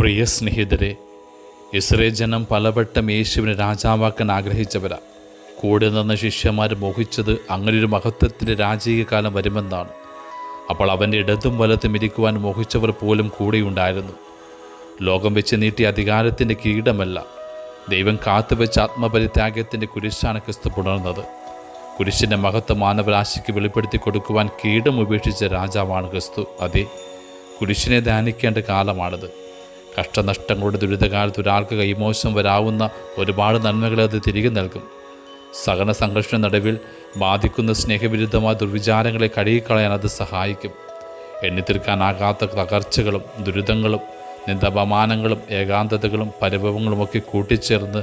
പ്രിയ സ്നേഹിതരെ ഇസ്രേ ജനം പലവട്ടം യേശുവിനെ രാജാവാക്കാൻ ആഗ്രഹിച്ചവരാ. കൂടെ നിന്ന ശിഷ്യന്മാർ മോഹിച്ചത് അങ്ങനൊരു മഹത്വത്തിന്റെ രാജകീയ കാലം വരുമെന്നാണ്. അപ്പോൾ അവന്റെ ഇടതും വലത്തും ഇരിക്കുവാൻ മോഹിച്ചവർ പോലും കൂടെയുണ്ടായിരുന്നു ലോകം വെച്ച് നീട്ടിയ അധികാരത്തിന്റെ കീടമല്ല ദൈവം കാത്തുവെച്ച ആത്മപരിത്യാഗത്തിന്റെ കുരിശാണ് ക്രിസ്തു പുണർന്നത്. കുരിശിന്റെ മഹത്വം മാനവരാശിക്ക് വെളിപ്പെടുത്തി കൊടുക്കുവാൻ കീടം ഉപേക്ഷിച്ച രാജാവാണ് ക്രിസ്തു. അതെ കുരിശിനെ ധ്യാനിക്കേണ്ട കാലമാണിത്. കഷ്ടനഷ്ടങ്ങളുടെ ദുരിതകാലത്ത് ഒരാൾക്ക് കൈമോശം വരാവുന്ന ഒരുപാട് നന്മകളെ അത് തിരികെ നൽകും. സഹന സംഘർഷ നടുവിൽ ബാധിക്കുന്ന സ്നേഹവിരുദ്ധമായ ദുർവിചാരങ്ങളെ കഴുകിക്കളയാൻ അത് സഹായിക്കും. എണ്ണിത്തീർക്കാനാകാത്ത തകർച്ചകളും ദുരിതങ്ങളും നിന്ദപമാനങ്ങളും ഏകാന്തതകളും പരിഭവങ്ങളുമൊക്കെ കൂട്ടിച്ചേർന്ന്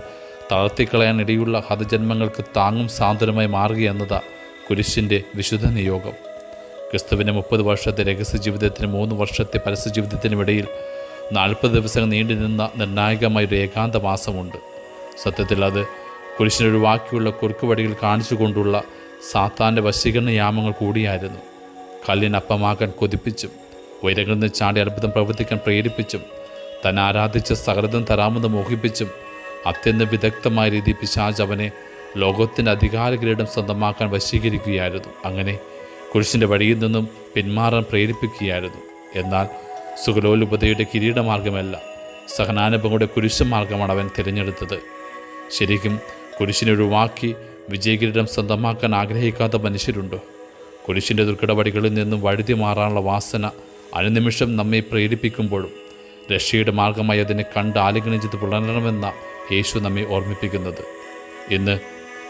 തളർത്തിക്കളയാൻ ഇടയുള്ള ഹതജന്മങ്ങൾക്ക് താങ്ങും സാന്ത്വനമായി മാറുകയെന്നതാ കുരിശിന്റെ വിശുദ്ധ നിയോഗം. ക്രിസ്തുവിന്റെ മുപ്പത് വർഷത്തെ രഹസ്യ ജീവിതത്തിനും മൂന്ന് വർഷത്തെ പരസ്യ ജീവിതത്തിനും ഇടയിൽ നാൽപ്പത് ദിവസങ്ങൾ നീണ്ടു നിന്ന നിർണായകമായ ഒരു ഏകാന്ത മാസമുണ്ട് സത്യത്തിൽ അത് കുരിശിനെ ഒഴിവാക്കിയുള്ള കുറുക്കുവടികൾ കാണിച്ചുകൊണ്ടുള്ള സാത്താന്റെ വശീകരണ യാമങ്ങൾ കൂടിയായിരുന്നു. കല്ലിനപ്പമാക്കാൻ കൊതിപ്പിച്ചും ഉയരങ്ങളിൽ നിന്ന് ചാടി അത്ഭുതം പ്രവർത്തിക്കാൻ പ്രേരിപ്പിച്ചും തന്നെ ആരാധിച്ച സഹൃദം തരാമെന്ന് മോഹിപ്പിച്ചും അത്യന്തം വിദഗ്ധമായ രീതി പിശാജ് അവനെ ലോകത്തിന്റെ അധികാര കിരീടം സ്വന്തമാക്കാൻ വശീകരിക്കുകയായിരുന്നു. അങ്ങനെ കുരിശിന്റെ വഴിയിൽ നിന്നും പിന്മാറാൻ പ്രേരിപ്പിക്കുകയായിരുന്നു. എന്നാൽ സുഗലോലുപതയുടെ കിരീടമാർഗമല്ല സഹനാനുഭവങ്ങളുടെ കുരിശുമാർഗമാണ് അവൻ തിരഞ്ഞെടുത്തത്. ശരിക്കും കുരിശിനെ ഒഴിവാക്കി വിജയകിരീടം സ്വന്തമാക്കാൻ ആഗ്രഹിക്കാത്ത മനുഷ്യരുണ്ടോ? കുരിശിന്റെ ദുർഘടപടികളിൽ നിന്നും വഴുതി മാറാനുള്ള വാസന അനുനിമിഷം നമ്മെ പ്രേരിപ്പിക്കുമ്പോഴും രക്ഷയുടെ മാർഗമായി അതിനെ കണ്ട് ആലിംഗനം ചെയ്ത് പുലരണമെന്ന യേശു നമ്മെ ഓർമ്മിപ്പിക്കുന്നത്. ഇന്ന്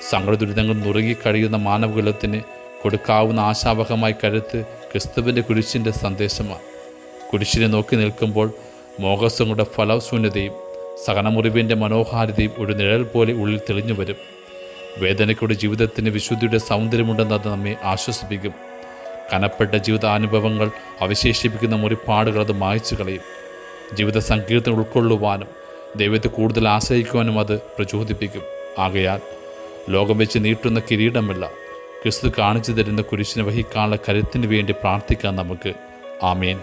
സങ്കട ദുരിതങ്ങൾ നുറുങ്ങിക്കഴിയുന്ന മാനവകുലത്തിന് കൊടുക്കാവുന്ന ആശാവഹമായി കരുത്ത് ക്രിസ്തുവിന്റെ കുരിശിന്റെ സന്ദേശമാണ്. കുരിശിനെ നോക്കി നിൽക്കുമ്പോൾ മോഹസ്വങ്ങളുടെ ഫലശൂന്യതയും സഹനമുറിവിന്റെ മനോഹാരിതയും ഒരു നിഴൽ പോലെ ഉള്ളിൽ തെളിഞ്ഞു വരും. വേദനയ്ക്കൂടെ ജീവിതത്തിന് വിശുദ്ധിയുടെ സൗന്ദര്യമുണ്ടെന്ന് അത് നമ്മെ ആശ്വസിപ്പിക്കും. കനപ്പെട്ട ജീവിതാനുഭവങ്ങൾ അവശേഷിപ്പിക്കുന്ന മുറിപ്പാടുകൾ അത് മായ്ച്ചു കളയും. ജീവിത സങ്കീർത്തനം ഉൾക്കൊള്ളുവാനും ദൈവത്തെ കൂടുതൽ ആശ്രയിക്കുവാനും അത് പ്രചോദിപ്പിക്കും. ആകയാൽ ലോകം വെച്ച് നീട്ടുന്ന കിരീടമല്ല ക്രിസ്തു കാണിച്ചു തരുന്ന കുരിശിനെ വഹിക്കാനുള്ള കരുത്തിന് വേണ്ടി പ്രാർത്ഥിക്കാം നമുക്ക്. ആമേൻ.